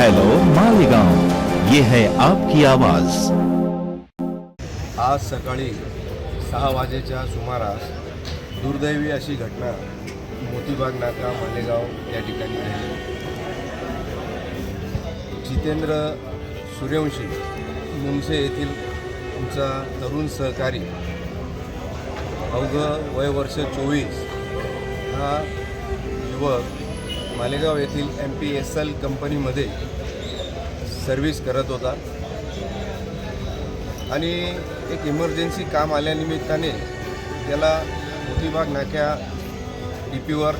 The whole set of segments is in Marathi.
हेलो मालेगाव। ये है आपकी आवाज। आज सकाळी सहा वाजेच्या सुमारास दुर्दैवी अशी घटना मोतीबाग नाका मालेगाव या ठिकाणी घडली. जितेंद्र सूर्यवंशी मुंसे येथील आमचा तरुण सहकारी अवघं वय वर्ष चोवीस हा युवक मालेगाव येथील एम पी एस एल कंपनीमध्ये सर्व्हिस करत होता. आणि एक इमर्जन्सी काम आल्यानिमित्ताने त्याला मोतीबाग नाक्या डी पीवर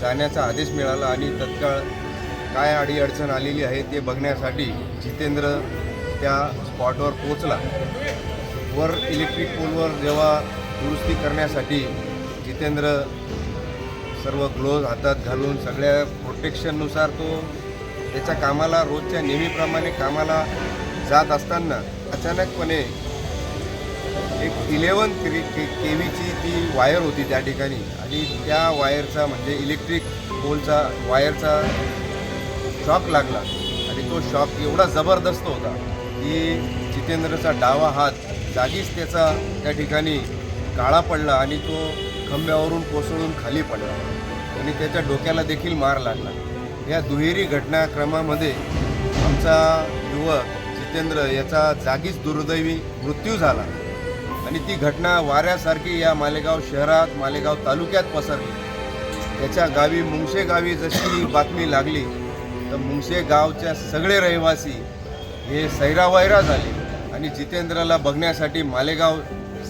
जाण्याचा आदेश मिळाला आणि तत्काळ काय अडीअडचण आलेली आहे ते बघण्यासाठी जितेंद्र त्या स्पॉटवर पोचला वर इलेक्ट्रिक पोलवर जेव्हा दुरुस्ती करण्यासाठी जितेंद्र सर्व ग्लोव्ज हातात घालून सगळ्या प्रोटेक्शननुसार तो त्याच्या कामाला रोजच्या नेहमीप्रमाणे कामाला जात असताना अचानकपणे एक इलेवन के के के व्हीची ती वायर होती त्या ठिकाणी. आणि त्या वायरचा म्हणजे इलेक्ट्रिक पोलचा वायरचा शॉक लागला. आणि तो शॉक एवढा जबरदस्त होता की जितेंद्रचा डावा हात जागीच त्याचा त्या ठिकाणी काळा पडला आणि तो खंब्यावरून कोसळून खाली पडला. आणि त्याच्या डोक्याला देखील मार लागला. या दुहेरी घटनाक्रमामध्ये आमचा युवक जितेंद्र याचा जागीच दुर्दैवी मृत्यू झाला. आणि ती घटना वाऱ्यासारखी या मालेगाव शहरात मालेगाव तालुक्यात पसरली. त्याच्या गावी मुंगशे गावी जशी बातमी लागली तर मुंगशे गावच्या सगळे रहिवासी हे सैरावैरा झाले आणि जितेंद्रला बघण्यासाठी मालेगाव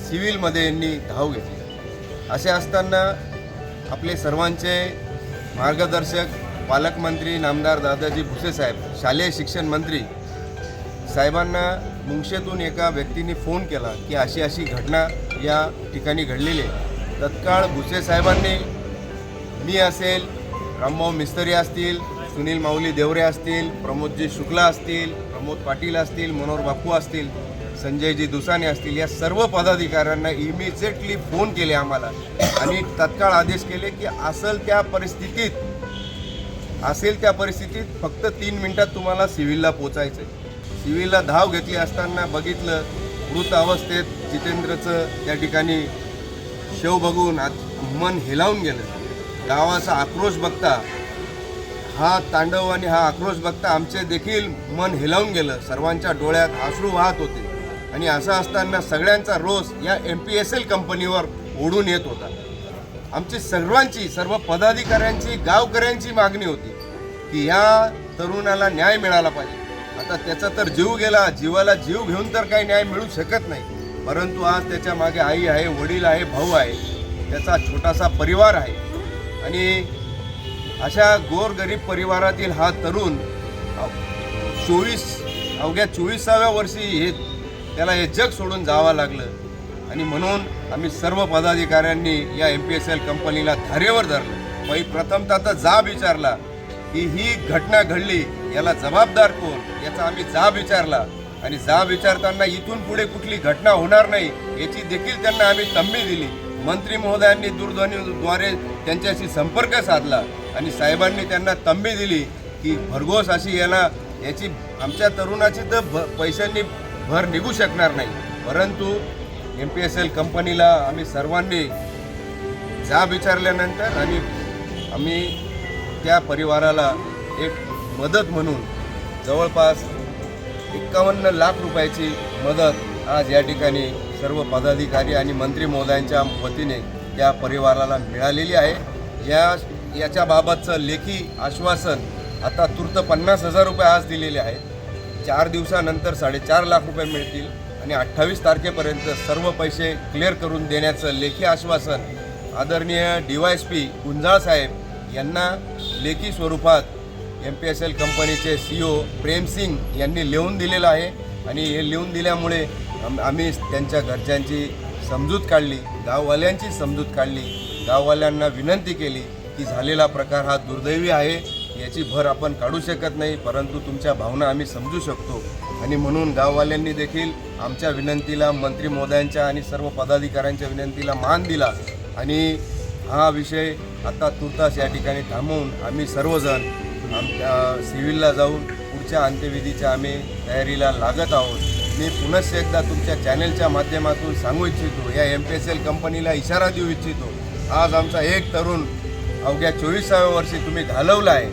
सिव्हिलमध्ये यांनी धाव घेतली. असे असताना आपले सर्वांचे मार्गदर्शक पालकमंत्री नामदार दादाजी भुसे साहेब शालेय शिक्षण मंत्री साहेबांना मुंगशेतून एका व्यक्तीने फोन केला की अशी अशी घटना या ठिकाणी घडलेली आहे. तत्काळ भुसे साहेबांनी मी असेल रामभाऊ मिस्तरी असतील सुनील माऊली देवरे असतील प्रमोदजी शुक्ला असतील प्रमोद पाटील असतील मनोहर बापू असतील संजयजी दुसाने असतील या सर्व पदाधिकाऱ्यांना इमिजिएटली फोन केले आम्हाला आणि तत्काळ आदेश केले की असेल त्या परिस्थितीत असेल त्या परिस्थितीत फक्त तीन मिनिटात तुम्हाला सिव्हिलला पोचायचं आहे सिव्हिलला धाव घेतली असताना बघितलं मृत अवस्थेत जितेंद्रचं त्या ठिकाणी शेव बघून मन हेलावून गेलं. गावाचा आक्रोश बघता हा तांडव आणि हा आक्रोश बघता आमचे देखील मन हेलावून गेलं. सर्वांच्या डोळ्यात अश्रू वाहत होते. आणि असं असताना सगळ्यांचा रोष या एम पी एस एल कंपनीवर ओढून येत होता. आमची सर्वांची सर्व पदाधिकाऱ्यांची गावकऱ्यांची मागणी होती. की ह्या तरुणाला न्याय मिळाला पाहिजे. आता त्याचा तर जीव गेला जीवाला जीव घेऊन तर काही न्याय मिळू शकत नाही. परंतु आज त्याच्यामागे आई आहे वडील आहे भाऊ आहे. त्याचा छोटासा परिवार आहे. आणि अशा गोरगरीब परिवारातील हा तरुण चोवीस अवघ्या चोवीसाव्या वर्षी हे त्याला हे जग सोडून जावं लागलं. आणि म्हणून आम्ही सर्व पदाधिकाऱ्यांनी या एम पी एस एल कंपनीला धारेवर धरलं. पै प्रथमतः तर जाब विचारला. की ही घटना घडली याला जबाबदार कोण याचा आम्ही जाब विचारला. आणि जाब विचारताना इथून पुढे कुठली घटना होणार नाही याची देखील त्यांना आम्ही तंबी दिली. मंत्री महोदयांनी दूरध्वनीद्वारे त्यांच्याशी संपर्क साधला आणि साहेबांनी त्यांना तंबी दिली की भरघोस अशी याला याची आमच्या तरुणाची तर भ पैशांनी भर निघू शकणार नाही. परंतु एम पी एस एल कंपनीला आम्ही सर्वांनी जाब विचारल्यानंतर आम्ही आम्ही त्या परिवाराला एक मदत म्हणून जवळपास एक्कावन्न लाख रुपयाची मदत आज या ठिकाणी सर्व पदाधिकारी आणि मंत्री महोदयांच्या वतीने त्या परिवाराला मिळालेली आहे. या याच्याबाबतचं लेखी आश्वासन आता तूर्त पन्नास हजार रुपये आज दिलेले आहेत. चार दिवसानंतर साडेचार लाख रुपये मिळतील आणि अठ्ठावीस तारखेपर्यंत सर्व पैसे क्लिअर करून देण्याचं लेखी आश्वासन आदरणीय D Y S P Gunjal साहेब यांना लेखी स्वरूपात एम पी एस एल कंपनीचे सी ओ प्रेमसिंग यांनी लिहून दिलेलं आहे. आणि हे लिहून दिल्यामुळे आम्ही त्यांच्या घरच्यांची समजूत काढली गाववाल्यांची समजूत काढली गाववाल्यांना विनंती केली की झालेला प्रकार हा दुर्दैवी आहे याची भर आपण काढू शकत नाही परंतु तुमच्या भावना आम्ही समजू शकतो. आणि म्हणून गाववाल्यांनी देखील आमच्या विनंतीला मंत्री महोदयांच्या आणि सर्व पदाधिकाऱ्यांच्या विनंतीला मान दिला. आणि हा विषय आता तुर्तास या ठिकाणी थांबवून आम्ही सर्वजण आमच्या सिव्हिलला जाऊन पुढच्या अंत्यविधीच्या आम्ही तयारीला लागत आहोत. मी पुनश्च एकदा तुमच्या चॅनेलच्या माध्यमातून सांगू इच्छितो या एम पी एस एल कंपनीला इशारा देऊ इच्छितो. आज आमचा एक तरुण अवघ्या चोवीसाव्या वर्षी तुम्ही घालवला आहे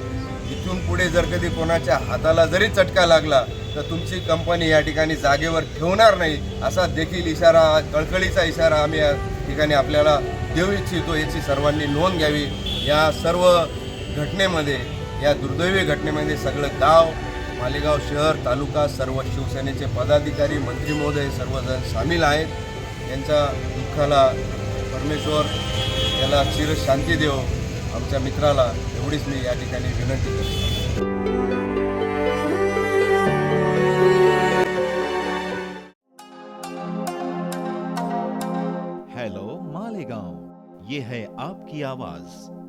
इथून पुढे जर कधी कोणाच्या हाताला जरी चटका लागला तर तुमची कंपनी या ठिकाणी जागेवर ठेवणार नाही असा देखील इशारा कळकळीचा इशारा आम्ही या ठिकाणी आपल्याला देऊ इच्छितो याची सर्वांनी नोंद घ्यावी. या सर्व घटनेमध्ये या दुर्दैवी घटनेमध्ये सगळं गाव मालेगाव शहर तालुका सर्व शिवसेनेचे पदाधिकारी मंत्री महोदय सर्वजण सामील आहेत. यांच्या दुःखाला परमेश्वर याला चिरशांती देव. आमच्या मित्राला एवढीच मी या ठिकाणी विनंती करतो. ये है आपकी आवाज।